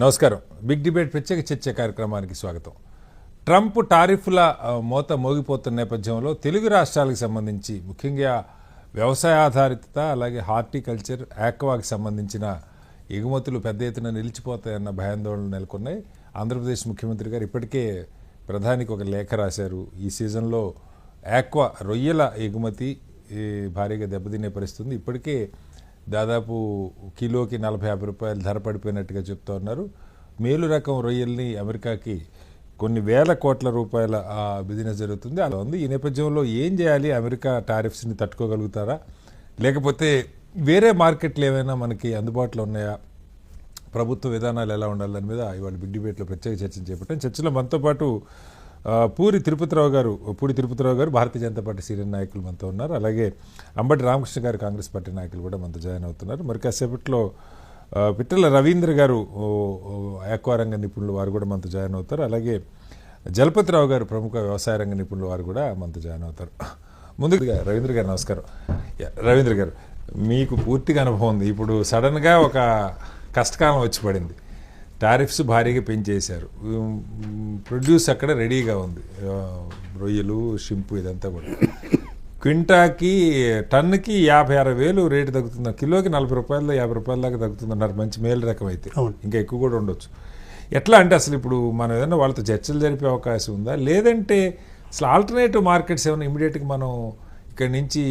నమస్కారం. Big debate ప్రత్యేక చర్చ కార్యక్రమానికి స్వాగతం. ట్రంప్ టారిఫ్ల మోత మోగిపోతున్న నేపథ్యంలో తెలుగు రాష్ట్రాలకు సంబంధించి ముఖ్యంగా వ్యవసాయ ఆధారిత అలాగే హార్టికల్చర్ ఆక్వాకి సంబంధించిన ఎగుమతులు పెద్ద ఎత్తున నిలిచిపోతాయన్న భయాందోళనలు నెలకొన్నాయి. ఆంధ్రప్రదేశ్ ముఖ్యమంత్రి గారు ఇప్పటికే ప్రధానికి ఒక లేఖ రాశారు. ఈ సీజన్లో ఆక్వా రొయ్యల ఎగుమతి భారీగా దెబ్బతినే పరిస్థితుంది. ఇప్పటికే దాదాపు కిలోకి నలభై యాభై రూపాయలు ధర పడిపోయినట్టుగా చెప్తా ఉన్నారు. మేలు రకం రొయ్యల్ని అమెరికాకి కొన్ని వేల కోట్ల రూపాయల బిజినెస్ జరుగుతుంది. అలా ఉంది. ఈ నేపథ్యంలో ఏం చేయాలి? అమెరికా టారిఫ్స్ని తట్టుకోగలుగుతారా? లేకపోతే వేరే మార్కెట్లు ఏమైనా మనకి అందుబాటులో ఉన్నాయా? ప్రభుత్వ విధానాలు ఎలా ఉండాలి? దాని మీద ఇవాళ బిగ్ డిబేట్లో ప్రత్యేక చర్చ చేపట్టాం. చర్చలో మనతో పాటు పూరి తిరుపతిరావు గారు పూరి తిరుపతిరావు గారు భారతీయ జనతా పార్టీ సీనియర్ నాయకులు మనతో ఉన్నారు. అలాగే అంబటి రామకృష్ణ గారు కాంగ్రెస్ పార్టీ నాయకులు కూడా మనతో జాయిన్ అవుతున్నారు. మరి కాసేపట్లో పిట్టల రవీంద్ర గారు ఆక్వా రంగ నిపుణులు వారు కూడా మనతో జాయిన్ అవుతారు. అలాగే జలపతిరావు గారు ప్రముఖ వ్యవసాయ రంగ నిపుణులు వారు కూడా మనతో జాయిన్ అవుతారు. ముందుగా రవీంద్ర గారు నమస్కారం. రవీంద్ర గారు మీకు పూర్తిగా అనుభవం ఉంది. ఇప్పుడు సడన్గా ఒక కష్టకాలం వచ్చి పడింది. టారిఫ్స్ భారీగా పెంచేశారు. ప్రొడ్యూస్ అక్కడ రెడీగా ఉంది. రొయ్యలు షింపు ఇదంతా కూడా. క్వింటాకి టన్నుకి యాభై అరవై వేలు రేటు తగ్గుతుంది కిలోకి నలభై రూపాయలు యాభై రూపాయల దాకా తగ్గుతుంది అన్నారు మంచి మేలు రకం అయితే. ఇంకా ఎక్కువ కూడా ఉండొచ్చు. ఎట్లా అంటే అసలు ఇప్పుడు మనం ఏదైనా వాళ్ళతో చర్చలు జరిపే అవకాశం ఉందా? లేదంటే అసలు ఆల్టర్నేటివ్ మార్కెట్స్ ఏమైనా ఇమీడియట్గా మనం ఇక్కడి నుంచి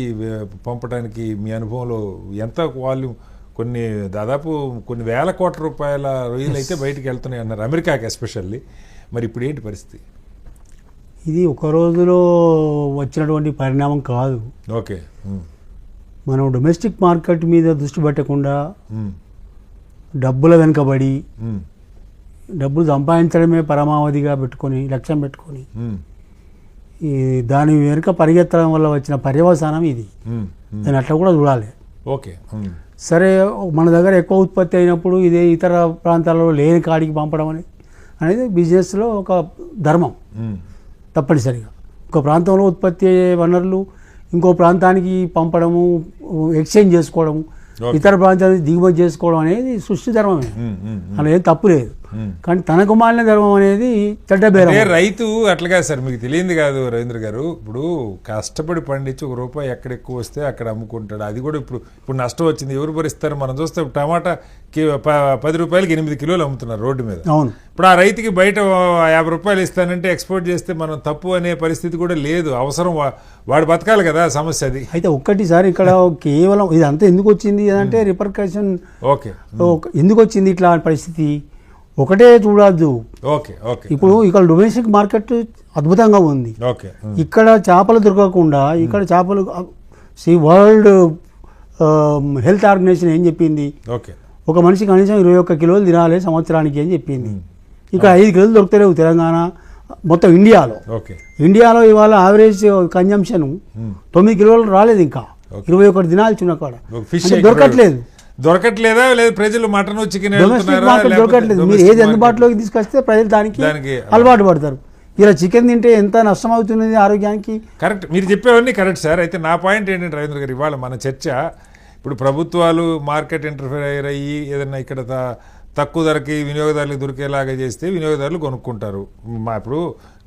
పంపడానికి మీ అనుభవంలో ఎంత వాల్యూమ్ కొన్ని దాదాపు కొన్ని వేల కోట్ల రూపాయల రొయ్యలు అయితే బయటికి వెళ్తున్నాయి అన్నారు అమెరికాకి ఎస్పెషల్లీ. మరి ఇప్పుడు ఏంటి పరిస్థితి? ఇది ఒక రోజులో వచ్చినటువంటి పరిణామం కాదు. ఓకే. మనం డొమెస్టిక్ మార్కెట్ మీద దృష్టి పెట్టకుండా డబ్బుల వెనుకబడి డబ్బులు సంపాదించడమే పరమావధిగా పెట్టుకొని లక్ష్యం పెట్టుకొని దాని వెనుక పరిగెత్తడం వల్ల వచ్చిన పర్యవసానం ఇది. దాన్ని అట్లా కూడా చూడాలి. ఓకే సరే మన దగ్గర ఎక్కువ ఉత్పత్తి అయినప్పుడు ఇదే ఇతర ప్రాంతాలలో లేని కాడికి పంపడం అనేది అనేది బిజినెస్లో ఒక ధర్మం తప్పనిసరిగా ఒక ప్రాంతంలో ఉత్పత్తి అయ్యే వనరులు ఇంకో ప్రాంతానికి పంపడము ఎక్స్చేంజ్ చేసుకోవడము. ఇతర ప్రాంతానికి దిగుమతి చేసుకోవడం అనేది సృష్టి ధర్మమే. అలా ఏం తప్పు లేదు. కానీ తనకు మాలిన ధర్మం అనేది చెడ్డ బేరం. రైతు అట్లాగా సార్ మీకు తెలియంది కాదు రవీంద్ర గారు. ఇప్పుడు కష్టపడి పండించి ఒక రూపాయి ఎక్కడ ఎక్కువ వస్తే అక్కడ అమ్ముకుంటాడు. అది కూడా ఇప్పుడు ఇప్పుడు నష్టం వచ్చింది. ఎవరు భరిస్తారు? మనం చూస్తే టమాటా పది రూపాయలకి ఎనిమిది కిలోలు అమ్ముతున్నారు రోడ్డు మీద. అవును. ఇప్పుడు ఆ రైతుకి బయట యాభై రూపాయలు ఇస్తానంటే ఎక్స్పోర్ట్ చేస్తే మనం తప్పు అనే పరిస్థితి కూడా లేదు. అవసరం వాడు బతకాలి కదా సమస్య అది. అయితే ఒక్కటిసారి ఇక్కడ కేవలం ఇదంతా ఎందుకు వచ్చింది అంటే రిపర్కషన్ ఓకే. ఎందుకు వచ్చింది ఇట్లా పరిస్థితి? ఒకటే చూడద్దు. Okay okay. ఇప్పుడు ఇక్కడ డొమెస్టిక్ మార్కెట్ అద్భుతంగా ఉంది. ఓకే ఇక్కడ చేపలు దొరకకుండా ఇక్కడ చేపలు సి వరల్డ్ హెల్త్ ఆర్గనైజేషన్ ఏం చెప్పింది? ఓకే. ఒక మనిషి కనీసం ఇరవై ఒక్క కిలోలు తినాలి సంవత్సరానికి అని చెప్పింది. ఇక్కడ ఐదు కిలోలు దొరుకుతలేవు తెలంగాణ మొత్తం ఇండియాలో. ఓకే. ఇండియాలో ఇవాళ యావరేజ్ కన్జంప్షన్ తొమ్మిది కిలోలు రాలేదు ఇంకా. ఇరవై ఒకటి దినాలు చిన్న కాడ దొరకట్లేదు. దొరకట్లేదా? లేదు ప్రజలు మటన్ చికెన్ దొరకట్లేదు. మీరు ఏది అందుబాటులోకి తీసుకొస్తే ప్రజలు దానికి దానికి అలవాటు పడతారు. ఇలా చికెన్ తింటే ఎంత నష్టం అవుతున్నది ఆరోగ్యానికి? కరెక్ట్. మీరు చెప్పేవన్నీ కరెక్ట్ సార్. అయితే నా పాయింట్ ఏంటంటే రవీంద్ర గారు ఇవాళ మన చర్చ ఇప్పుడు ప్రభుత్వాలు మార్కెట్ ఇంటర్ఫియర్ అయ్యి ఏదైనా ఇక్కడ తక్కువ ధరకి వినియోగదారులకు దొరికేలాగా చేస్తే వినియోగదారులు కొనుక్కుంటారు. మా ఇప్పుడు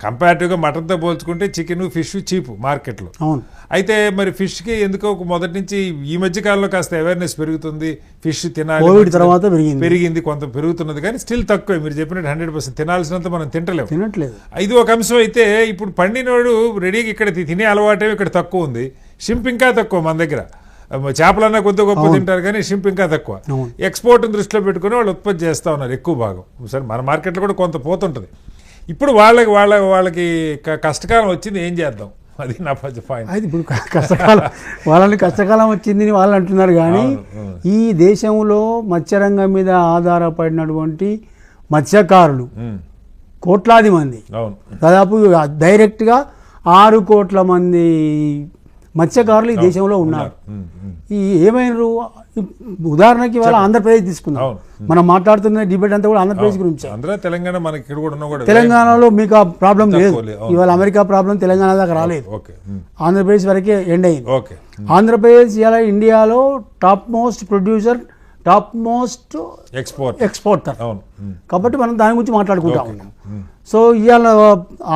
కంపారిటివ్గా మటన్తో పోల్చుకుంటే చికెన్ ఫిష్ చీప్ మార్కెట్లో. అవును. అయితే మరి ఫిష్కి ఎందుకో మొదటి నుంచి ఈ మధ్య కాలంలో కాస్త అవేర్నెస్ పెరుగుతుంది. ఫిష్ తినాలి కోవిడ్. తర్వాత పెరిగింది. పెరిగింది కొంత పెరుగుతున్నది కానీ స్టిల్ తక్కువ. మీరు చెప్పినట్టు హండ్రెడ్ పర్సెంట్ తినాల్సినంత మనం తింటలేము తినట్లేదు. ఇది ఒక అంశం అయితే ఇప్పుడు పండినోడు రెడీగా ఇక్కడ తినే అలవాటే ఇక్కడ తక్కువ ఉంది. షింప్ ఇంకా తక్కువ మన దగ్గర. చేపలన్నా కొద్ది గొప్ప తింటారు కానీ షింప్ ఇంకా తక్కువ. ఎక్స్పోర్ట్ దృష్టిలో పెట్టుకుని వాళ్ళు ఉత్పత్తి చేస్తూ ఉన్నారు ఎక్కువ భాగం. సరే మన మార్కెట్లో కూడా కొంత పోతుంటుంది. ఇప్పుడు వాళ్ళకి వాళ్ళ వాళ్ళకి కష్టకాలం వచ్చింది ఏం చేద్దాం? అది నా పాయింట్ అయితే ఇప్పుడు కష్టకాలం వాళ్ళని కష్టకాలం వచ్చింది అని వాళ్ళు అంటున్నారు కానీ. ఈ దేశంలో మత్స్యరంగం మీద ఆధారపడినటువంటి మత్స్యకారులు కోట్లాది మంది. దాదాపు డైరెక్ట్గా ఆరు కోట్ల మంది మత్స్యకారులు ఈ దేశంలో ఉన్నారు. ఈ ఏమైనారు? ఉదాహరణకి ఇవాళ ఆంధ్రప్రదేశ్ తీసుకుందాం. అవును. మనం మాట్లాడుతున్న డిబేట్ అంతా కూడా ఆంధ్రప్రదేశ్ గురించి. తెలంగాణ మనకి ఇక్కడ కూడా ఉన్నా కూడా తెలంగాణలో మీకు ఆ ప్రాబ్లం లేదు. ఇవాళ అమెరికా ప్రాబ్లం తెలంగాణ దాకా రాలేదు. ఆంధ్రప్రదేశ్ వరకే ఎండ్ అయింది. ఓకే. ఆంధ్రప్రదేశ్ ఇలా ఇండియాలో top most producer top most export exporter. కాబట్టి మనం దాని గురించి మాట్లాడుకుంటా. ఉన్నాం. సో ఇవాళ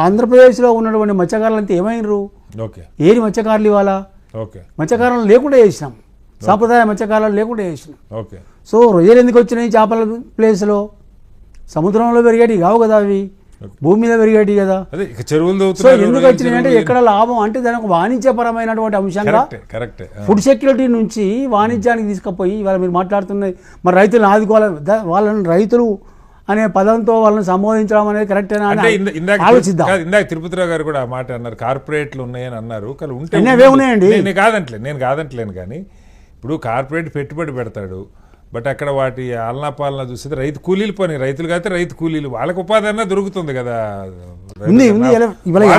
ఆంధ్రప్రదేశ్లో ఉన్నటువంటి మత్స్యకారులు అంతా ఏమైనరు? ఓకే. ఏరి మత్స్యకారులు ఇవాళ? ఓకే. మత్స్యకారులు లేకుండా చేసినాం. సాంప్రదాయ మత్స్యకారులు లేకుండా చేసినాం. ఓకే సో రొయ్యలు ఎందుకు వచ్చినాయి చేపల ప్లేస్లో సముద్రంలో పెరిగేటివి కావు కదా అవి. భూమి మీద పెరిగేటివి కదా. సో ఎందుకు వచ్చినాయి? అంటే. ఎక్కడ లాభం? అంటే దానికి వాణిజ్యపరమైనటువంటి అంశంగా కరెక్టే కరెక్టే. ఫుడ్ సెక్యూరిటీ నుంచి వాణిజ్యానికి తీసుకుపోయి ఇవాళ మీరు మాట్లాడుతున్నది మరి రైతులను ఆదుకోవాలి. వాళ్ళని రైతులు అనే పదంతో వాళ్ళని సంబోధించడం అనేది కరెక్టేనా ఇందాక ఆలోచిద్దాం. ఇందాక తిరుపతిరావు గారు కూడా ఆ మాట అన్నారు కార్పొరేట్లు ఉన్నాయని అన్నారు. కానీ ఉంటే ఉన్నాయండి. నేను నేను కాదంటలే నేను కాదంటలేను కానీ ఇప్పుడు కార్పొరేట్ పెట్టుబడి పెడతాడు బట్ అక్కడ వాటి ఆలనా పాలన చూస్తే రైతు కూలీలు పని రైతులు కాకపోతే రైతు కూలీలు. వాళ్ళకి ఉపాధి అన్నా దొరుకుతుంది కదా.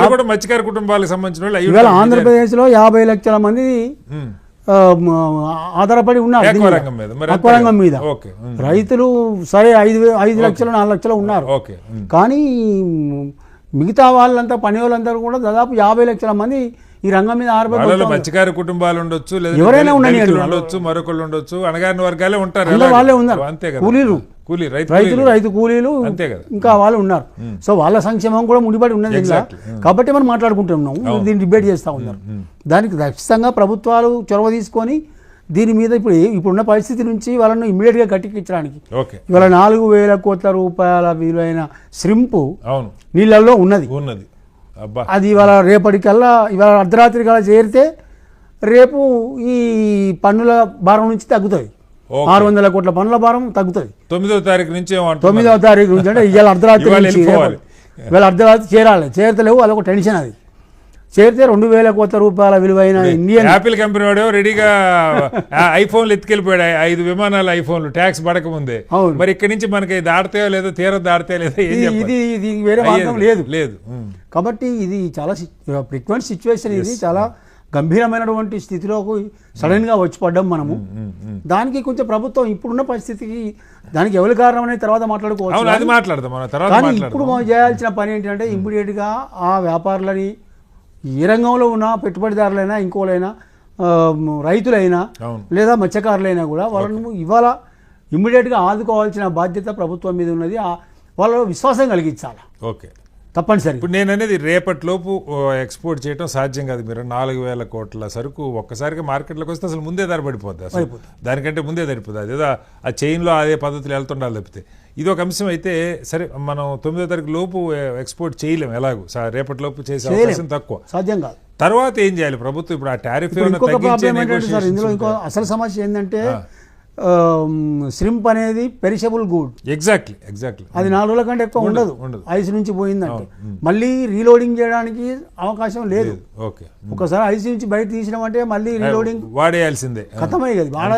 కూడా మత్స్యకార కుటుంబాలకు సంబంధించిన వాళ్ళు. ఆంధ్రప్రదేశ్లో యాభై లక్షల మంది ఆధారపడి ఉన్నారు. మీద. రైతులు సరే ఐదు ఐదు లక్షలు నాలుగు లక్షలు ఉన్నారు. కానీ మిగతా వాళ్ళంతా పని వాళ్ళందరూ కూడా దాదాపు యాభై లక్షల మంది ఈ రంగం మీద బతుకుతారు. మత్స్యకార కుటుంబాలు ఉండొచ్చు లేదా ఎవరైనా ఉండొచ్చు మరొకళ్ళు ఉండొచ్చు అనగారిన వర్గాలే ఉంటారు. వాళ్ళే ఉన్నారు. అంతే కూలీలు. కూలీ రైతు రైతులు. రైతు కూలీలు అంతే కదా. ఇంకా వాళ్ళు ఉన్నారు. సో వాళ్ళ సంక్షేమం కూడా ముడిపడి ఉన్నది. కాబట్టి మనం మాట్లాడుకుంటున్నాం. దీన్ని డిబేట్ చేస్తూ ఉన్నారు. దానికి ఖచ్చితంగా ప్రభుత్వాలు చొరవ తీసుకొని దీని మీద ఇప్పుడు ఇప్పుడున్న పరిస్థితి నుంచి వాళ్ళను ఇమ్మీడియట్గా గట్టికించడానికి. ఓకే. ఇవాళ నాలుగు వేల కోట్ల రూపాయల విలువైన శ్రింపు అవును. నీళ్ళల్లో ఉన్నది. ఉన్నది. అది ఇవాళ రేపటికల్లా ఇవాళ అర్ధరాత్రి కల్లా చేరితే రేపు ఈ పన్నుల భారం నుంచి తగ్గుతుంది. ఆరు వందల కోట్ల పన్నుల భారం తగ్గుతుంది. తొమ్మిదో తారీఖు నుంచి? తొమ్మిదవ తారీఖు నుంచి అంటే ఇవాళ అర్ధరాత్రి ఇవాళ అర్ధరాత్రి చేరాలి. చేరతలేవు అదొక టెన్షన్ అది. చేరితే రెండు వేల కోట్ల రూపాయల విలువైన ఇండియన్ యాపిల్ కంపెనీ వాడు రెడీగా ఐఫోన్లు ఎత్తుకెళ్ళిపోయాడు. ఐదు విమానాలు ఐఫోన్లు ట్యాక్స్ పడక ముందే అవును. మరి ఇక్కడి నుంచి మనకి దాడతాయో లేదో తీర దాడతాయో లేదో ఇది? ఇది వేరే మార్గం లేదు. లేదు. కాబట్టి ఇది చాలా ఫ్రీక్వెంట్ సిచ్యువేషన్ ఇది చాలా గంభీరమైనటువంటి స్థితిలోకి సడన్గా వచ్చి పడ్డాం మనము. దానికి కొంచెం ప్రభుత్వం ఇప్పుడున్న పరిస్థితికి దానికి ఎవరి కారణం అనేది తర్వాత మాట్లాడుకోవచ్చు కానీ ఇప్పుడు మనం చేయాల్సిన పని ఏంటంటే ఇమ్మీడియట్గా ఆ వ్యాపారులని ఏ రంగంలో ఉన్న పెట్టుబడిదారులైనా ఇంకోలైనా రైతులైనా. లేదా మత్స్యకారులైనా కూడా వాళ్ళను ఇవాళ ఇమ్మీడియట్గా ఆదుకోవాల్సిన బాధ్యత ప్రభుత్వం మీద ఉన్నది. వాళ్ళలో విశ్వాసం కలిగించాలి? ఓకే. తప్పనిసరి ఇప్పుడు నేను అనేది రేపటిలోపు ఎక్స్పోర్ట్ చేయడం సాధ్యం కాదు మీరు. నాలుగు వేల కోట్ల సరుకు ఒక్కసారిగా మార్కెట్లోకి వస్తే అసలు ముందే ధర పడిపోద్ది అసలు. దానికంటే ముందే పడిపోద్ది అదేదో ఆ చైన్లో అదే పద్ధతిలో వెళ్తుండాలి తప్పితే. ఇది ఒక అంశం అయితే సరే మనం తొమ్మిదో తారీఖు లోపు ఎక్స్పోర్ట్ చేయలేం ఎలాగో. రేపటి లోపు చేసే అవకాశం తక్కువ. సాధ్యం కాదు. తర్వాత ఏం చేయాలి ప్రభుత్వం? ఇప్పుడు ఆ టారిఫ్ సార్ ఇందులో ఇంకో అసలు సమస్య ఏంటంటే శ్రింప్ అనేది పెరిషబుల్ గుడ్ ఎగ్జాక్ట్లీ ఎగ్జాక్ట్లీ అది నాలుగు రోజుల కంటే ఎక్కువ ఉండదు ఉండదు. ఐస్ నుంచి పోయిందంటే. మళ్ళీ రీలోడింగ్ చేయడానికి అవకాశం లేదు. ఓకే ఒకసారి ఐస్ నుంచి బయట తీసినాం అంటే మళ్ళీ రీలోడింగ్ వాడేయాల్సిందే. ఖతమై కదా వాడ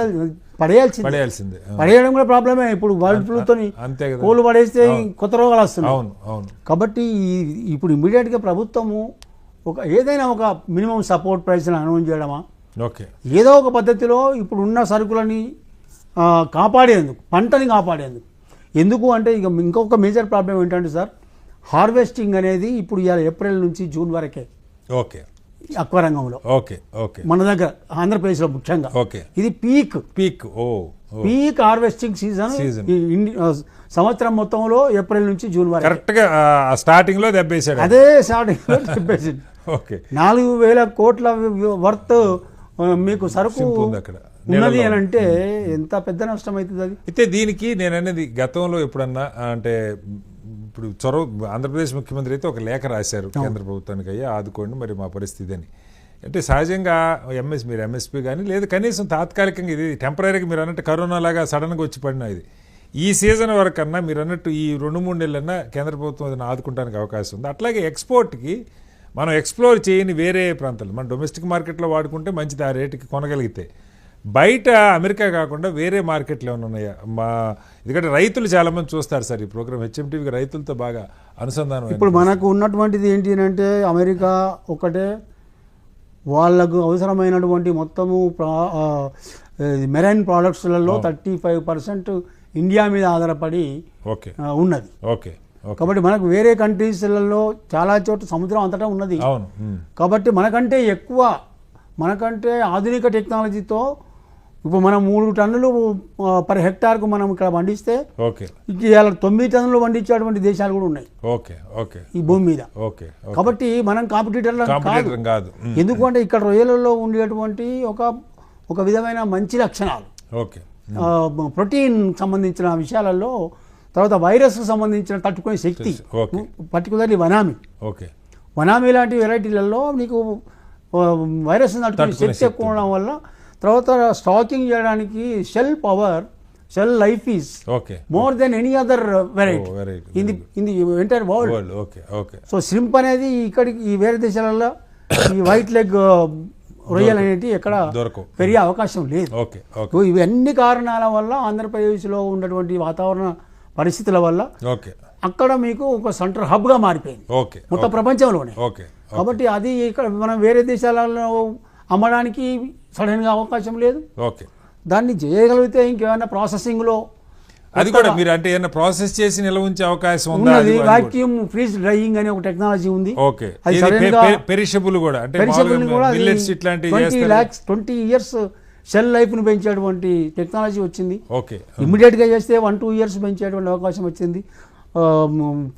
పడేయాల్సింది. పడేయాల్సిందే పడేయడం కూడా ప్రాబ్లమే. ఇప్పుడు బర్డ్ ఫ్లూతో కోళ్ళు పడేస్తే కొత్త రోగాలు వస్తున్నాయి. అవును అవును. కాబట్టి ఈ- ఇప్పుడు ఇమ్మీడియట్గా ప్రభుత్వము ఒక ఏదైనా ఒక మినిమం సపోర్ట్ ప్రైస్ని అనౌన్స్ చేయడమా? ఓకే. ఏదో ఒక పద్ధతిలో ఇప్పుడు ఉన్న సరుకులని కాపాడేందుకు పంటని కాపాడేందుకు. ఎందుకు అంటే ఇక ఇంకొక మేజర్ ప్రాబ్లం ఏంటంటే సార్ హార్వెస్టింగ్ అనేది ఇప్పుడు ఇవాళ ఏప్రిల్ నుంచి జూన్ వరకే. ఓకే. అక్వా రంగంలో. Okay okay. మన దగ్గర ఆంధ్రప్రదేశ్లో ముఖ్యంగా. ఓకే. ఇది peak. Peak oh. Peak harvesting season సంవత్సరం మొత్తంలో ఏప్రిల్ నుంచి జూన్ వరకు. కరెక్ట్గా స్టార్టింగ్లో దెబ్బేశాడు అదే స్టార్టింగ్ చెప్పేసి ఓకే. నాలుగు వేల కోట్ల వర్త్ మీకు సరుకు అక్కడ. ఉన్నది అని అంటే ఎంత పెద్ద నష్టం అవుతుంది అది? అయితే దీనికి నేను అనేది గతంలో ఎప్పుడన్నా అంటే ఇప్పుడు చొరవ ఆంధ్రప్రదేశ్ ముఖ్యమంత్రి అయితే ఒక లేఖ రాశారు కేంద్ర ప్రభుత్వానికి అయ్యా ఆదుకోండి మరి మా పరిస్థితి అని. అంటే సహజంగా ఎంఎస్ మీరు ఎంఎస్పీ కానీ లేదు కనీసం తాత్కాలికంగా ఇది టెంపరీగా మీరు అన్నట్టు కరోనా లాగా సడన్గా వచ్చి పడిన ఇది. ఈ సీజన్ వరకన్నా మీరు అన్నట్టు ఈ రెండు మూడు నెలలన్నా కేంద్ర ప్రభుత్వం ఏదైనా ఆదుకుంటానికి అవకాశం ఉంది. అట్లాగే ఎక్స్పోర్ట్కి మనం ఎక్స్ప్లోర్ చేయని వేరే ప్రాంతాలు మన డొమెస్టిక్ మార్కెట్లో వాడుకుంటే మంచిది ఆ రేటుకి కొనగలిగితే. బయట అమెరికా కాకుండా వేరే మార్కెట్లు ఏమైనా ఉన్నాయా? మా ఎందుకంటే రైతులు చాలా మంది చూస్తారు సార్ ఈ ప్రోగ్రామ్ హెచ్ఎంటీవీకి రైతులతో బాగా అనుసంధానం. ఇప్పుడు మనకు ఉన్నటువంటిది ఏంటి అంటే అమెరికా ఒకటే వాళ్ళకు అవసరమైనటువంటి మొత్తము మెరైన్ ప్రోడక్ట్స్లలో థర్టీ ఫైవ్ పర్సెంట్ ఇండియా మీద ఆధారపడి ఓకే. ఉన్నది. ఓకే. కాబట్టి మనకు వేరే కంట్రీస్లలో చాలా చోట్ల సముద్రం అంతటా ఉన్నది. అవును. కాబట్టి మనకంటే ఎక్కువ మనకంటే ఆధునిక టెక్నాలజీతో ఇప్పుడు మనం మూడు టన్నులు పర్ హెక్టార్కు మనం ఇక్కడ పండిస్తే ఓకే. ఇవాళ తొమ్మిది టన్నులు పండించేటువంటి దేశాలు కూడా ఉన్నాయి. Okay okay. ఈ భూమి మీద. ఓకే కాబట్టి మనం కాంపిటీటర్లు కాదు. కాంపిటేటర్ కాదు. ఎందుకంటే ఇక్కడ రొయ్యలలో ఉండేటువంటి ఒక ఒక విధమైన మంచి లక్షణాలు. ఓకే. ప్రోటీన్ సంబంధించిన విషయాలలో తర్వాత వైరస్కు సంబంధించిన తట్టుకునే శక్తి. Particularly vannamei. ఓకే. వనామి లాంటి వెరైటీలలో నీకు వైరస్ తట్టుకునే శక్తి ఎక్కువ ఉండడం వల్ల తర్వాత స్టాకింగ్ చేయడానికి shell power shell life is okay. More than any other variety. In the in the entire world. World okay okay. So shrimp అనేది ఇక్కడికి ఈ వేరే దేశాలలో ఈ వైట్ లెగ్ రొయ్యలు అనేవి ఎక్కడ దొరకవు పెరిగే అవకాశం లేదు. Okay okay. సో ఇవన్నీ కారణాల వల్ల ఆంధ్రప్రదేశ్లో ఉన్నటువంటి వాతావరణ పరిస్థితుల వల్ల ఓకే. అక్కడ మీకు ఒక సెంటర్ హబ్గా మారిపోయింది. ఓకే మొత్తం ప్రపంచంలోనే. ఓకే. కాబట్టి అది ఇక్కడ మనం వేరే దేశాలలో అమ్మడానికి సడన్గా అవకాశం లేదు. ఓకే. దాన్ని చేయగలిగితే ఇంకేమైనా ప్రాసెసింగ్లో అది కూడా మీరు అంటే ఏమైనా ప్రాసెస్ చేసి నిల్వ ఉంచే అవకాశం ఉందా? ఉన్నది. వాక్యూమ్ ఫ్రీజ్ డ్రైయింగ్ అనే ఒక టెక్నాలజీ ఉంది. ఓకే. పెరిషబుల్ కూడా. అంటే పెరిషబుల్ కూడా twenty lakhs twenty years shell లైఫ్ను పెంచేటువంటి టెక్నాలజీ వచ్చింది. ఓకే. ఇమ్మీడియట్గా చేస్తే వన్ టూ ఇయర్స్ పెంచేటువంటి అవకాశం వచ్చింది.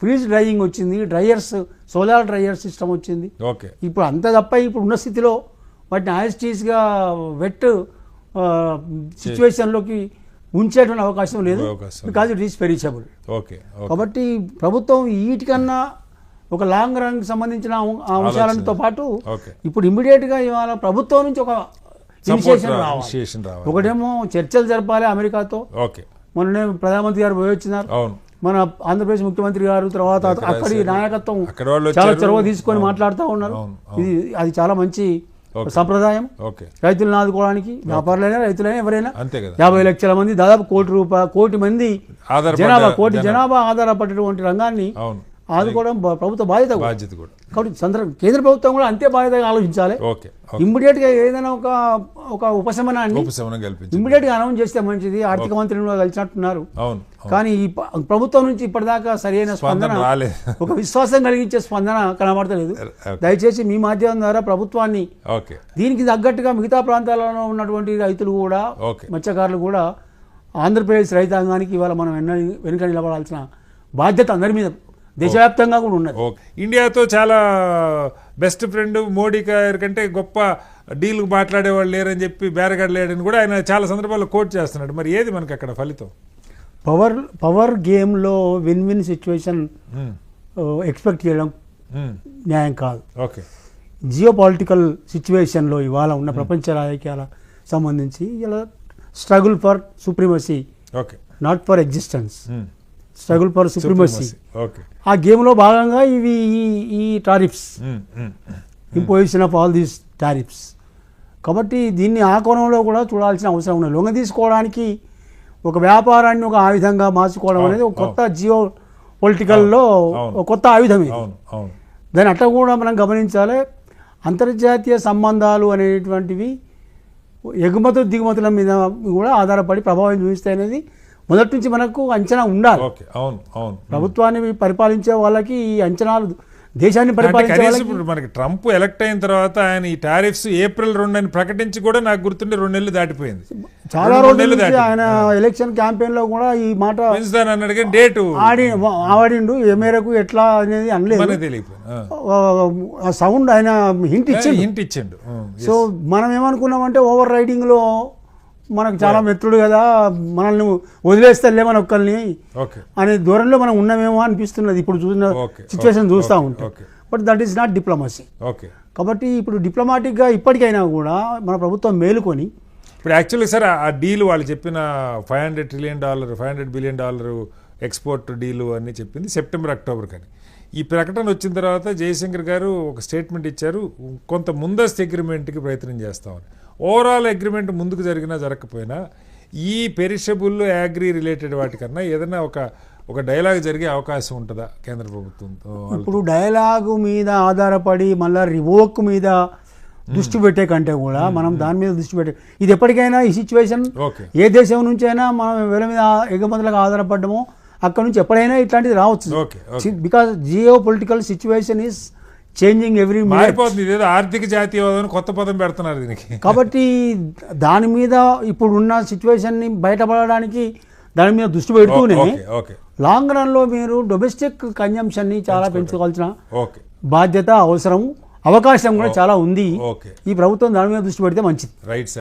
ఫ్రీజ్ డ్రైయింగ్ వచ్చింది. డ్రైయర్స్ సోలార్ డ్రైయర్ సిస్టమ్ వచ్చింది. ఓకే. ఇప్పుడు అంత తప్ప ఇప్పుడు ఉన్న స్థితిలో వాటిని యాజిటీస్గా వెట్ సిచ్యువేషన్లోకి ఉంచేటువంటి అవకాశం లేదు. Because it is perishable okay కాబట్టి ప్రభుత్వం వీటికన్నా ఒక లాంగ్ రన్ సంబంధించిన అంశ- అంశాలతో పాటు ఇప్పుడు ఇమ్మీడియట్గా ఇవాళ ప్రభుత్వం నుంచి ఒక ఇనిషియేషన్ రావాలి. ఒకటేమో చర్చలు జరపాలి అమెరికాతో. మొన్ననే ప్రధానమంత్రి గారు పోయి వచ్చినారు. మన ఆంధ్రప్రదేశ్ ముఖ్యమంత్రి గారు తర్వాత అక్కడి. నాయకత్వం చాలా. చొరవ తీసుకొని. మాట్లాడుతూ ఉన్నారు. ఇది అది చాలా మంచి. సంప్రదాయం. రైతులను ఆదుకోవడానికి వ్యాపారులైనా రైతులైనా ఎవరైనా యాభై లక్షల మంది దాదాపు కోటి రూపాయ కోటి మంది జనాభా కోటి జనాభా. ఆధారపడేటువంటి రంగాన్ని ఆదుకోవడం ప్రభుత్వ బాధ్యత. బాధ్యత కూడా. కాబట్టి సందర్భం కేంద్ర ప్రభుత్వం కూడా అంతే బాధ్యతగా ఆలోచించాలి. Okay okay. ఇమ్మీడియట్గా ఏదైనా ఒక ఒక ఉపశమనాన్ని ఉపశమనం కల్పించింది ఇమ్మీడియట్గా అనౌన్స్ చేస్తే మంచిది. ఆర్థిక మంత్రిని కూడా కలిసినట్టున్నారు. అవును. కానీ ఈ ప్రభుత్వం నుంచి ఇప్పటిదాకా సరైన స్పందన ఒక విశ్వాసం కలిగించే స్పందన కనబడతలేదు. దయచేసి మీ మాధ్యమం ద్వారా ప్రభుత్వాన్ని ఓకే. దీనికి తగ్గట్టుగా మిగతా ప్రాంతాలలో ఉన్నటువంటి రైతులు కూడా. మత్స్యకారులు కూడా ఆంధ్రప్రదేశ్ రైతాంగానికి ఇవాళ మనం వెనుక నిలబడాల్సిన బాధ్యత అందరి మీద దేశవ్యాప్తంగా కూడా ఉన్నది. ఇండియాతో చాలా బెస్ట్ ఫ్రెండ్ మోడీ గారి కంటే గొప్ప డీల్ మాట్లాడేవాళ్ళు లేరని చెప్పి బేరగాడు లేడని కూడా ఆయన చాలా సందర్భాల్లో కోట్ చేస్తున్నాడు. మరి ఏది మనకి అక్కడ ఫలితం? పవర్ పవర్ గేమ్లో win win situation um, expect చేయడం ఉమ్, న్యాయం కాదు. ఓకే. జియో పొలిటికల్ సిచ్యువేషన్లో ఇవాళ ఉన్న ప్రపంచ రాజకీయాల సంబంధించి ఇలా struggle for supremacy okay. Not for existence struggle for supremacy ఆ గేమ్లో భాగంగా ఇవి ఈ ఈ tariffs. Imposition of all these tariffs. కాబట్టి దీన్ని ఆ కోణంలో కూడా చూడాల్సిన అవసరం ఉన్నది. లొంగ తీసుకోవడానికి ఒక వ్యాపారాన్ని ఒక ఆయుధంగా మార్చుకోవడం అనేది ఒక కొత్త జియో పొలిటికల్లో. ఒక కొత్త ఆయుధం ఇది. దాన్ని అట్లా కూడా మనం గమనించాలి. అంతర్జాతీయ సంబంధాలు అనేటువంటివి ఎగుమతులు దిగుమతుల మీద కూడా ఆధారపడి ప్రభావం చూపిస్తాయి అనేది మొదటి నుంచి మనకు అంచనా ఉండాలి. అవును అవును. ప్రభుత్వాన్ని పరిపాలించే వాళ్ళకి ఈ అంచనాలు దేశాన్ని పరిపాలించే మనకి ట్రంప్ ఎలక్ట్ అయిన తర్వాత ఆయన ఈ టారిఫ్స్ ఏప్రిల్ రెండు అని ప్రకటించి కూడా నాకు గుర్తుండే రెండు నెలలు దాటిపోయింది. చాలా రోజుల. ఆయన ఎలక్షన్ క్యాంపెయిన్లో కూడా ఈ మాట అన్నాడు డేటు ఆడి ఆడిండు ఏ మేరకు ఎట్లా అనేది అనలేదు. ఆ. సౌండ్ ఆయన హింట్ ఇచ్చింది హింట్ ఇచ్చిండు. సో మనం ఏమనుకున్నామంటే ఓవర్ రైడింగ్లో మనకు చాలా మిత్రుడు కదా మనల్ని వదిలేస్తలే మన ఒక్కరిని ఓకే అనే దూరంలో మనం ఉన్నామేమో అనిపిస్తున్నది. ఇప్పుడు చూసిన సిచ్యువేషన్ చూస్తూ ఉంటాం. But that is not diplomacy okay కాబట్టి ఇప్పుడు డిప్లొమాటిక్గా ఇప్పటికైనా కూడా మన ప్రభుత్వం మేలుకొని ఇప్పుడు యాక్చువల్లీ సార్ ఆ డీల్ వాళ్ళు చెప్పిన five hundred trillion dollar five hundred billion dollar export deal అని చెప్పింది సెప్టెంబర్ అక్టోబర్ కానీ. ఈ ప్రకటన వచ్చిన తర్వాత జయశంకర్ గారు ఒక స్టేట్మెంట్ ఇచ్చారు. కొంత ముందస్తు అగ్రిమెంట్కి ప్రయత్నం చేస్తామని ఓవరాల్ అగ్రిమెంట్ ముందుకు జరిగినా జరగకపోయినా ఈ పెరిషబుల్ యాగ్రీ రిలేటెడ్ వాటికన్నా ఏదైనా ఒక ఒక డైలాగ్ జరిగే అవకాశం ఉంటుందా కేంద్ర ప్రభుత్వంతో వాళ్ళతో? ఇప్పుడు డైలాగు మీద ఆధారపడి మళ్ళా రివోక్ మీద దృష్టి పెట్టే కంటే కూడా మనం దాని మీద దృష్టి పెట్టే ఇది ఎప్పటికైనా ఈ సిచ్యువేషన్ ఏ దేశం నుంచి అయినా మనం వేల మీద ఎగుమతులకు ఆధారపడ్డమో అక్కడ నుంచి ఎప్పుడైనా ఇట్లాంటిది రావచ్చు. Because geopolitical situation is changing every మారిపోతుంది. ఇదేదో ఆర్థిక జాతీయవాదం కొత్త పదం పెడుతున్నారు దీనికి. కాబట్టి దాని మీద ఇప్పుడు ఉన్న సిచ్యువేషన్ని బయటపడడానికి దాని మీద దృష్టి పెడుతూనే లాంగ్ రన్లో మీరు డొమెస్టిక్ కన్జంప్షన్ని చాలా పెంచుకోవాల్సిన బాధ్యత అవసరం అవకాశం కూడా చాలా ఉంది. ఓకే. ఈ ప్రభుత్వం దాని మీద దృష్టి పెడితే మంచిది. Right sir